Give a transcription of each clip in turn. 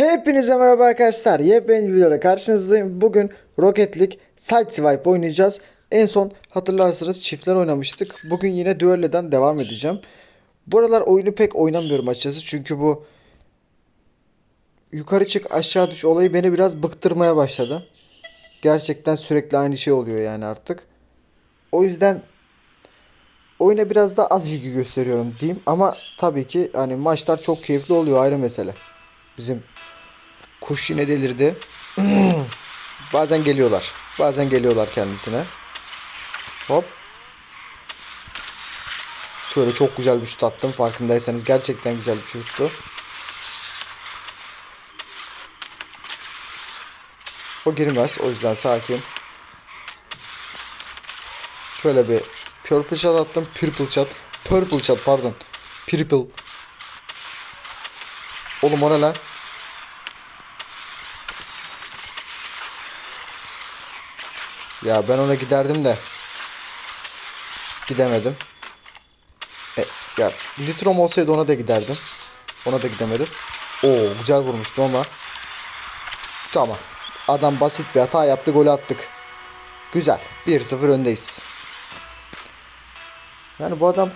Hepinize merhaba arkadaşlar. Yepyeni videoda karşınızdayım. Bugün Rocket League Side Swipe oynayacağız. En son hatırlarsınız çiftler oynamıştık. Bugün yine düellodan devam edeceğim. Bu aralar oyunu pek oynamıyorum açıkçası. Çünkü bu yukarı çık aşağı düş olayı beni biraz bıktırmaya başladı. Gerçekten sürekli aynı şey oluyor yani artık. O yüzden oyuna biraz da az ilgi gösteriyorum diyeyim. Ama tabii ki hani maçlar çok keyifli oluyor ayrı mesele. Bizim kuş yine delirdi. bazen geliyorlar. Bazen geliyorlar kendisine. Hop. Şöyle çok güzel bir şut attım. Farkındaysanız gerçekten güzel bir şuttu. O girmez. O yüzden sakin. Şöyle bir purple shot attım. Purple shot. Purple shot pardon. Purple. Oğlum o ne lan? Ya ben ona giderdim de. Gidemedim. E, ya Nitrom olsaydı ona da giderdim. Ona da gidemedim. Oo güzel vurmuştu ama. Tamam. Adam basit bir hata yaptı golü attık. Güzel. 1-0 öndeyiz. Yani bu adam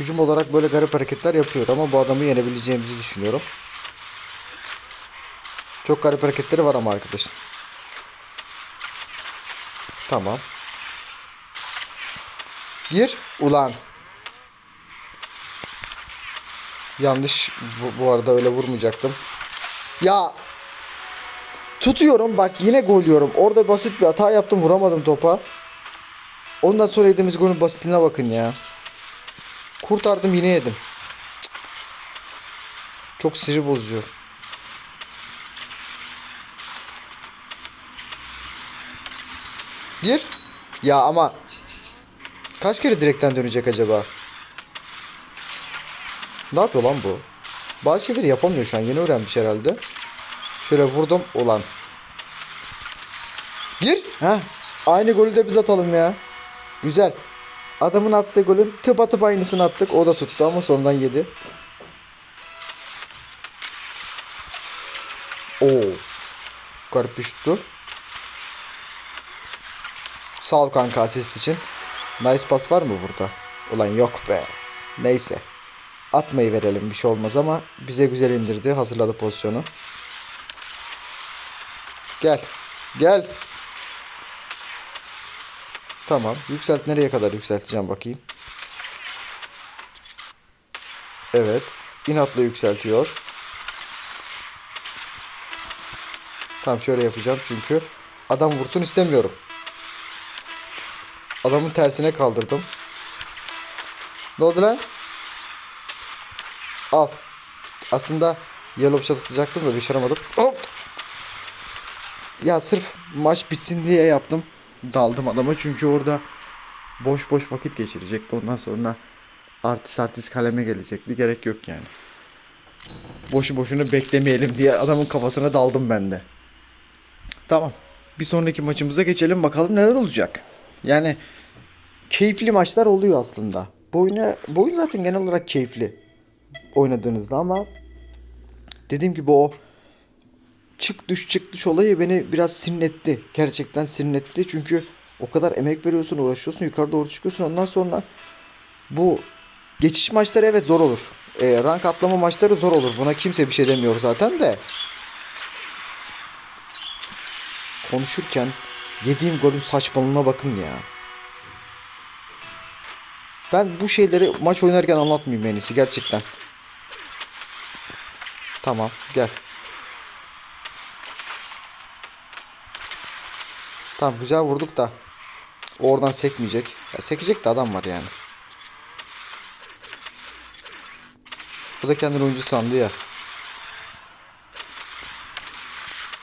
hücum olarak böyle garip hareketler yapıyor ama bu adamı yenebileceğimizi düşünüyorum. Çok garip hareketleri var ama arkadaşın. Tamam. Gir. Ulan. Yanlış bu, bu arada öyle vurmayacaktım. Ya. Tutuyorum bak yine gol yiyorum. Orada basit bir hata yaptım vuramadım topa. Ondan sonra yediğimiz golün basitliğine bakın ya. Kurtardım yine yedim. Çok sinir bozucu. Bir. Ya ama kaç kere direkten dönecek acaba? Ne yapıyor lan bu? Bazı şeyleri yapamıyor şu an. Yeni öğrenmiş herhalde. Şöyle vurdum. Ulan. Gir. Ha. Aynı golü de biz atalım ya. Güzel. Adamın attığı golün tıp atıp aynısını attık. O da tuttu ama sonradan yedi. Oo. Garip bir şuttu. Sağ ol kanka asist için. Nice pas var mı burada? Ulan yok be. Neyse. Atmayı verelim bir şey olmaz ama bize güzel indirdi. Hazırladı pozisyonu. Gel. Gel. Tamam. Yükselt nereye kadar yükselteceğim bakayım. Evet. İnatla yükseltiyor. Tamam şöyle yapacağım çünkü adam vursun istemiyorum. Adamın tersine kaldırdım. Ne oldu lan? Al. Aslında yellow shot atacaktım da başaramadım. Hop. Ya sırf maç bitsin diye yaptım. Daldım adama çünkü orada boş boş vakit geçirecekti. Ondan sonra artist artist kaleme gelecekti. Gerek yok yani. Boşu boşuna beklemeyelim diye adamın kafasına daldım ben de. Tamam. Bir sonraki maçımıza geçelim bakalım neler olacak. Yani keyifli maçlar oluyor aslında. Bu, oyuna, bu oyun zaten genel olarak keyifli oynadığınızda ama dediğim gibi o çık düş çık düş olayı beni biraz sinirletti. Gerçekten sinirletti. Çünkü o kadar emek veriyorsun, uğraşıyorsun, yukarı doğru çıkıyorsun. Ondan sonra bu geçiş maçları evet zor olur. E, rank atlama maçları zor olur. Buna kimse bir şey demiyor zaten de. Konuşurken yediğim golün saçmalığına bakın ya. Ben bu şeyleri maç oynarken anlatmayayım en iyisi gerçekten. Tamam gel. Tamam güzel vurduk da. Oradan sekmeyecek. Ya, sekecek de adam var yani. Bu da kendini oyuncu sandı ya.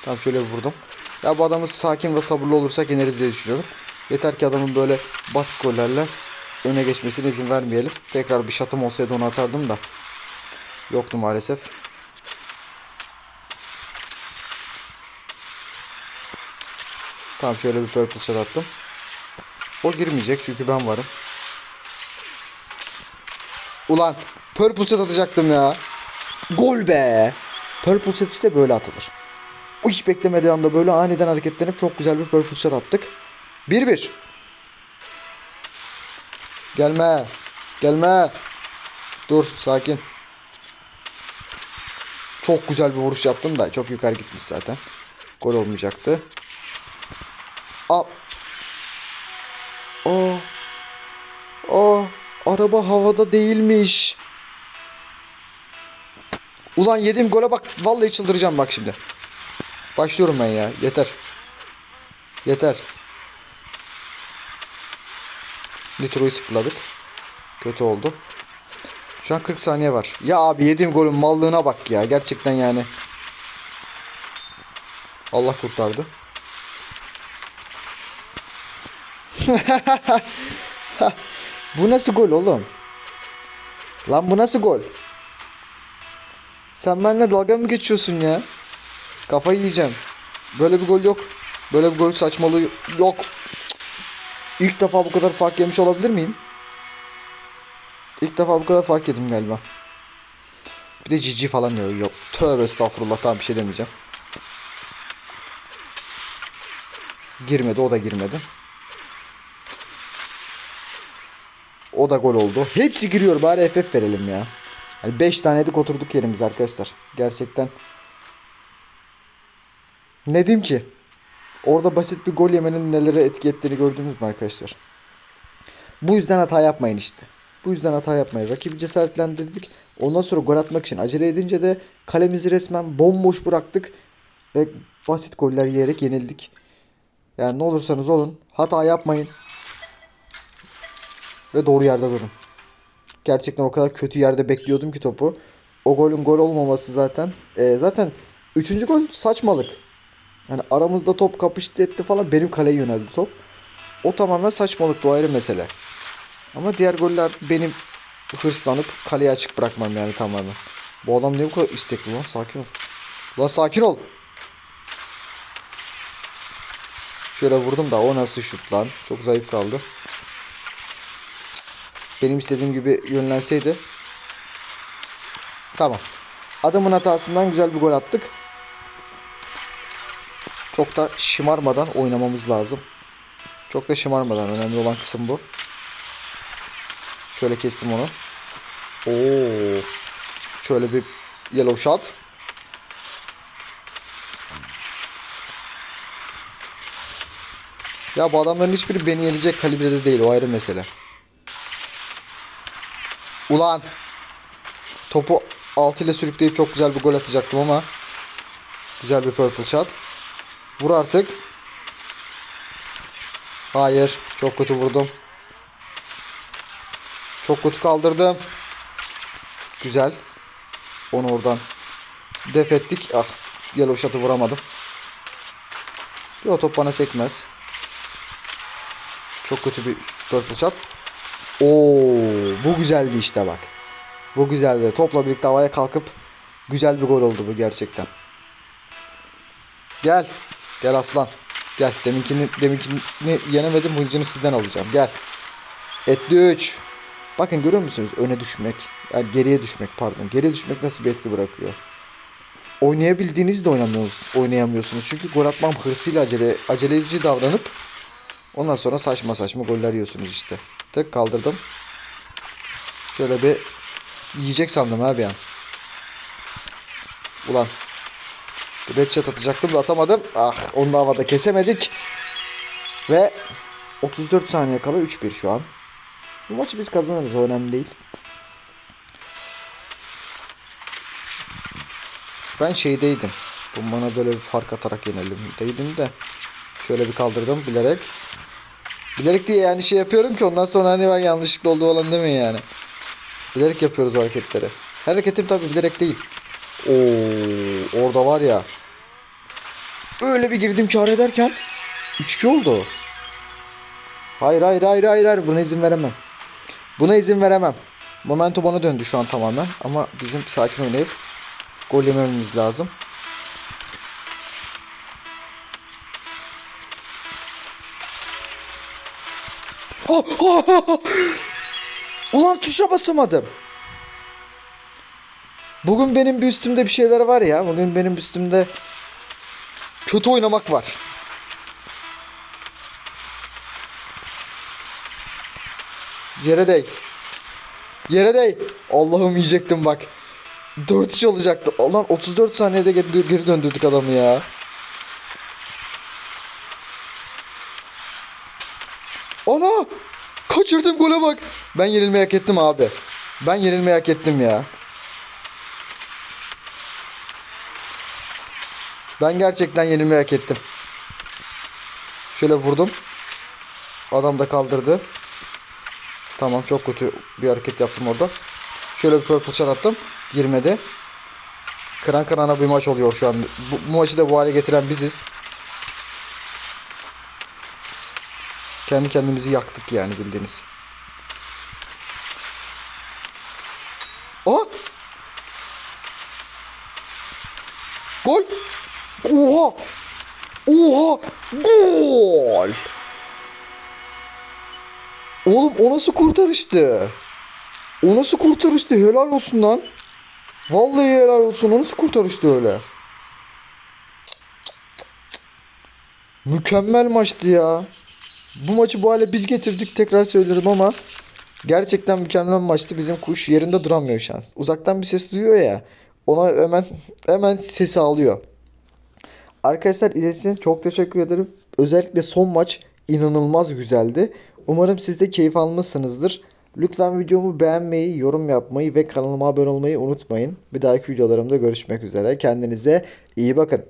Tamam şöyle vurdum. Ya bu adamı sakin ve sabırlı olursak yeneriz diye düşünüyorum. Yeter ki adamın böyle basit gollerle öne geçmesine izin vermeyelim. Tekrar bir şatım olsaydı onu atardım da. Yoktu maalesef. Tamam şöyle bir purple shot attım. O girmeyecek çünkü ben varım. Ulan purple shot atacaktım ya. Gol be. Purple shot işte böyle atılır. O hiç beklemediği anda böyle aniden hareketlenip çok güzel bir purple shot attık. 1-1. Gelme. Gelme. Dur sakin. Çok güzel bir vuruş yaptım da çok yukarı gitmiş zaten. Gol olmayacaktı. Aa. Aa. Aa. Araba havada değilmiş. Ulan yedim gole bak. Vallahi çıldıracağım bak şimdi. Başlıyorum ben ya. Yeter. Yeter. Nitro'yu sıfırladık. Kötü oldu. Şu an 40 saniye var. Ya abi yediğim golün mallığına bak ya. Gerçekten yani. Allah kurtardı. bu nasıl gol oğlum? Lan bu nasıl gol? Sen benimle dalga mı geçiyorsun ya? Kafayı yiyeceğim. Böyle bir gol yok. Böyle bir gol saçmalığı yok. İlk defa bu kadar fark yemiş olabilir miyim? İlk defa bu kadar fark yedim galiba. Bir de cici falan diyor. Yok. Tövbe estağfurullah. Tamam bir şey demeyeceğim. Girmedi. O da girmedi. O da gol oldu. Hepsi giriyor. Bari FF verelim ya. Hani 5 tanedik oturduk yerimize arkadaşlar. Gerçekten. Ne diyeyim ki? Orada basit bir gol yemenin nelere etki ettiğini gördünüz mü arkadaşlar? Bu yüzden hata yapmayın işte. Bu yüzden hata yapmayın. Rakibi cesaretlendirdik. Ondan sonra gol atmak için acele edince de kalemizi resmen bomboş bıraktık. Ve basit goller yiyerek yenildik. Yani ne olursanız olun hata yapmayın. Ve doğru yerde durun. Gerçekten o kadar kötü yerde bekliyordum ki topu. O golün gol olmaması zaten. E, zaten 3. gol saçmalık. Yani aramızda top kapıştı etti falan benim kaleye yöneldi top. O tamamen saçmalık o ayrı mesele. Ama diğer goller benim hırslanıp kaleyi açık bırakmam yani tamamen. Bu adam ne bu kadar istekli lan sakin ol. Lan sakin ol. Şöyle vurdum da o nasıl şut lan. Çok zayıf kaldı. Benim istediğim gibi yönlenseydi. Tamam. Adamın hatasından güzel bir gol attık. Çok da şımarmadan oynamamız lazım. Çok da şımarmadan. Önemli olan kısım bu. Şöyle kestim onu. Oo. Şöyle bir yellow shot. Ya bu adamların hiçbiri beni yenecek kalibrede değil. O ayrı mesele. Ulan. Topu altı ile sürükleyip çok güzel bir gol atacaktım ama. Güzel bir purple shot. Vur artık. Hayır. Çok kötü vurdum. Çok kötü kaldırdım. Güzel. Onu oradan def ettik. Ah. Yellow shot'ı vuramadım. O top bana sekmez. Çok kötü bir purple shot. Oo, bu güzeldi işte bak. Bu güzeldi. Topla birlikte havaya kalkıp güzel bir gol oldu bu gerçekten. Gel. Gel aslan. Gel. Deminkini, deminkini yenemedim. Hıncını sizden alacağım. Gel. Etli 3. Bakın görüyor musunuz? Öne düşmek. Yani geriye düşmek pardon. Geriye düşmek nasıl bir etki bırakıyor? Oynayabildiğinizde oynamıyorsunuz, oynayamıyorsunuz. Çünkü gol atmam hırsıyla acele, acele edici davranıp ondan sonra saçma saçma goller yiyorsunuz işte. Tık kaldırdım. Şöyle bir yiyecek sandım abi ya. Ulan. Red atacaktım da atamadım. Ah onu da havada kesemedik. Ve 34 saniye kala 3-1 şu an. Bu maçı biz kazanırız önemli değil. Ben şeydeydim. Bu bana böyle bir fark atarak yenelim deydim de. Şöyle bir kaldırdım bilerek. Bilerek diye yani şey yapıyorum ki ondan sonra hani ben yanlışlıkla olduğu olan demeyin yani. Bilerek yapıyoruz hareketleri. Her hareketim tabi bilerek değil. Oo, orada var ya. Öyle bir girdim kar ederken 3-2 oldu. Hayır hayır hayır hayır hayır buna izin veremem. Buna izin veremem. Momentum bana döndü şu an tamamen ama bizim sakin oynayıp gol yemememiz lazım. Oh, oh, oh. Ulan tuşa basamadım. Bugün benim bir üstümde bir şeyler var ya. Bugün benim üstümde kötü oynamak var. Yere değ. Yere değ. Allah'ım yiyecektim bak. 4-3 olacaktı. Ulan 34 saniyede geri döndürdük adamı ya. Ana! Kaçırdım gole bak. Ben yenilmeyi hak ettim abi. Ben yenilmeyi hak ettim ya. Ben gerçekten yenilmeyi hak ettim. Şöyle vurdum. Adam da kaldırdı. Tamam çok kötü bir hareket yaptım orada. Şöyle bir purple shot attım. Girmedi. Kıran kırana bir maç oluyor şu an. Bu, bu maçı da bu hale getiren biziz. Kendi kendimizi yaktık yani bildiğiniz. Gol! Oğlum o nasıl kurtarıştı? O nasıl kurtarıştı? Helal olsun lan. Vallahi helal olsun. O nasıl kurtarıştı öyle? Mükemmel maçtı ya. Bu maçı bu hale biz getirdik tekrar söylerim ama gerçekten mükemmel maçtı. Bizim kuş yerinde duramıyor şu an. Uzaktan bir ses duyuyor ya. Ona hemen hemen sesi alıyor. Arkadaşlar izlediğiniz için çok teşekkür ederim. Özellikle son maç inanılmaz güzeldi. Umarım siz de keyif almışsınızdır. Lütfen videomu beğenmeyi, yorum yapmayı ve kanalıma abone olmayı unutmayın. Bir dahaki videolarımda görüşmek üzere. Kendinize iyi bakın.